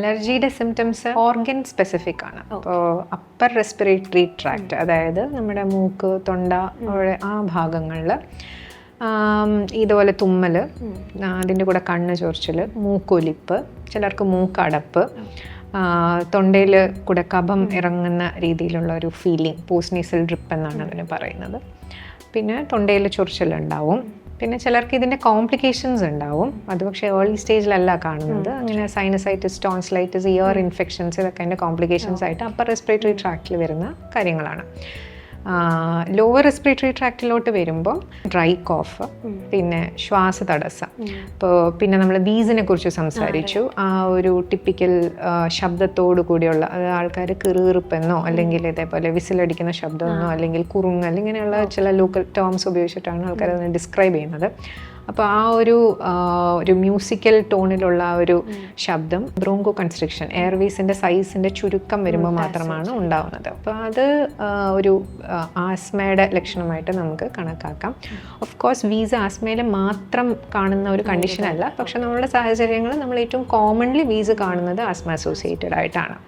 അലർജിയുടെ symptoms organ specific ആണ്. അപ്പോൾ upper respiratory tract അതായത് നമ്മുടെ മൂക്ക് തൊണ്ട ആ ഭാഗങ്ങളിൽ ഇതുപോലെ തുമ്മൽ അതിന്റെ കൂടെ കണ്ണ് ചൊറിച്ചിൽ മൂക്കൊലിപ്പ് ചിലർക്ക് മൂക്കടപ്പ് തൊണ്ടയിൽ കൂടെ കഫം ഇറങ്ങുന്ന രീതിയിലുള്ള ഒരു ഫീലിംഗ് പോസ്റ്റ് നീസൽ ഡ്രിപ്പ് എന്നാണ് അതിന് പറയുന്നത്. പിന്നെ തൊണ്ടയിൽ ചൊറിച്ചിലുണ്ടാവും. പിന്നെ ചിലർക്ക് ഇതിന്റെ കോംപ്ലിക്കേഷൻസ് ഉണ്ടാവും. അത് പക്ഷേ ഏർലി സ്റ്റേജിലല്ല കാണുന്നത്. അങ്ങനെ സൈനസൈറ്റിസ് ടോൺസിലൈറ്റിസ് ഇയർ ഇൻഫെക്ഷൻസ് ഇതൊക്കെ അതിന്റെ കോംപ്ലിക്കേഷൻസ് ആയിട്ട് അപ്പർ റെസ്പിറേറ്ററി ട്രാക്റ്റിൽ വരുന്ന കാര്യങ്ങളാണ്. ലോവർ റെസ്പിറേറ്ററി ട്രാക്റ്റിലോട്ട് വരുമ്പോൾ ഡ്രൈ കോഫ് പിന്നെ ശ്വാസ തടസ്സം. ഇപ്പോൾ പിന്നെ നമ്മൾ വീസിനെ കുറിച്ച് സംസാരിച്ചു. ആ ഒരു ടിപ്പിക്കൽ ശബ്ദത്തോടു കൂടിയുള്ള അത് ആൾക്കാർ കിറുകിറുപ്പെന്നോ അല്ലെങ്കിൽ ഇതേപോലെ വിസിലടിക്കുന്ന ശബ്ദമെന്നോ അല്ലെങ്കിൽ കുറുങ്ങൽ ഇങ്ങനെയുള്ള ചില ലോക്കൽ ടേംസ് ഉപയോഗിച്ചിട്ടാണ് ആൾക്കാർ അതിനെ ഡിസ്ക്രൈബ് ചെയ്യുന്നത്. അപ്പോൾ ആ ഒരു ഒരു മ്യൂസിക്കൽ ടോണിലുള്ള ആ ഒരു ശബ്ദം ബ്രോങ്കോ കൺസ്ട്രക്ഷൻ എയർവേസിന്റെ സൈസിന്റെ ചുരുക്കം വരുമ്പോൾ മാത്രമാണ് ഉണ്ടാവുന്നത്. അപ്പോൾ അത് ഒരു ആസ്മയുടെ ലക്ഷണമായിട്ട് നമുക്ക് കണക്കാക്കാം. ഓഫ് കോഴ്സ് വീസ ആസ്മയിൽ മാത്രം കാണുന്ന ഒരു കണ്ടീഷൻ അല്ല. പക്ഷെ നമ്മളുടെ സാഹചര്യങ്ങൾ നമ്മൾ ഏറ്റവും കോമൺലി വീസ് കാണുന്നത് ആസ്മ അസോസിയേറ്റഡ് ആയിട്ടാണ്.